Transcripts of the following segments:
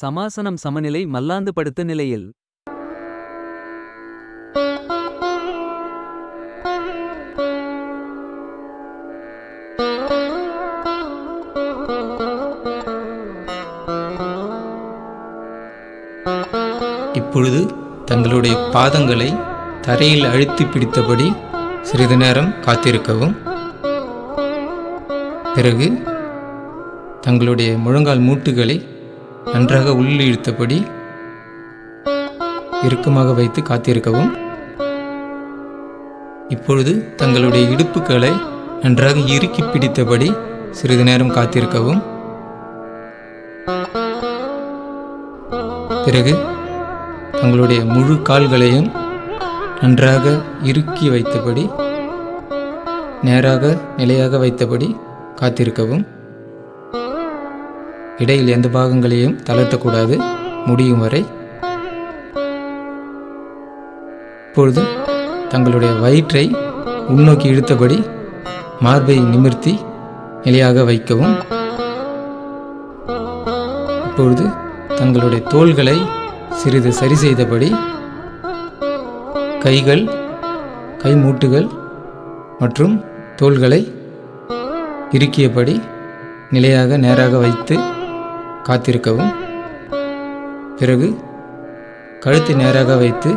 சமாசனம் சமநிலை மல்லாந்து படுத்த நிலையில். இப்பொழுது தங்களுடைய பாதங்களை தரையில் அழுத்தி பிடித்தபடி சிறிது நேரம் காத்திருக்கவும். பிறகு தங்களுடைய முழங்கால் மூட்டுகளை நன்றாக உள்ளிழுத்தபடி இறுக்கமாக வைத்து காத்திருக்கவும். இப்பொழுது தங்களுடைய இடுப்புகளை நன்றாக இறுக்கி பிடித்தபடி சிறிது நேரம் காத்திருக்கவும். பிறகு தங்களுடைய முழு கால்களையும் நன்றாக இறுக்கி வைத்தபடி நேராக நிலையாக வைத்தபடி காத்திருக்கவும். இடையில் எந்த பாகங்களையும் தளர்த்தக்கூடாது. முடியும் வரை. இப்பொழுது தங்களுடைய வயிற்றை உள்நோக்கி இழுத்தபடி மார்பை நிமிர்த்தி நிலையாக வைக்கவும். இப்பொழுது தங்களுடைய தோள்களை சிறிது சரி செய்தபடி கைகள் கை மூட்டுகள் மற்றும் தோள்களை இறுக்கியபடி நிலையாக நேராக வைத்து காத்திருக்கவும். பிறகு கழுத்தை நேராக வைத்து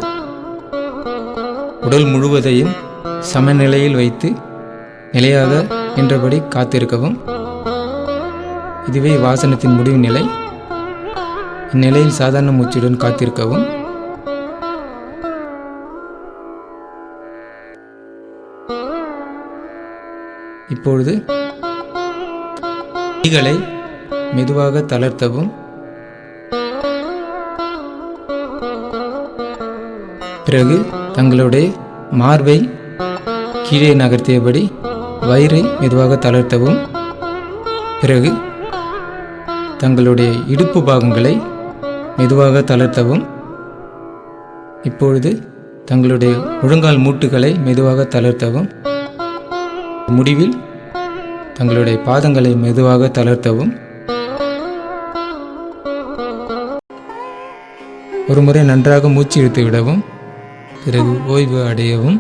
உடல் முழுவதையும் சமநிலையில் வைத்து நிலையாக நின்றபடி காத்திருக்கவும். இதுவே வாசனத்தின் முடிவு நிலை. இந்நிலையில் சாதாரண மூச்சுடன் காத்திருக்கவும். இப்பொழுது கைகளை மெதுவாக தளர்த்தவும். பிறகு தங்களுடைய மார்பை கீழே நகர்த்தியபடி வயிறை மெதுவாக தளர்த்தவும். பிறகு தங்களுடைய இடுப்பு பாகங்களை மெதுவாக தளர்த்தவும். இப்பொழுது தங்களுடைய முழங்கால் மூட்டுகளை மெதுவாக தளர்த்தவும். முடிவில் தங்களுடைய பாதங்களை மெதுவாக தளர்த்தவும். ஒருமுறை நன்றாக மூச்சு இழுத்து விடவும் பிறகு ஓய்வு அடையவும்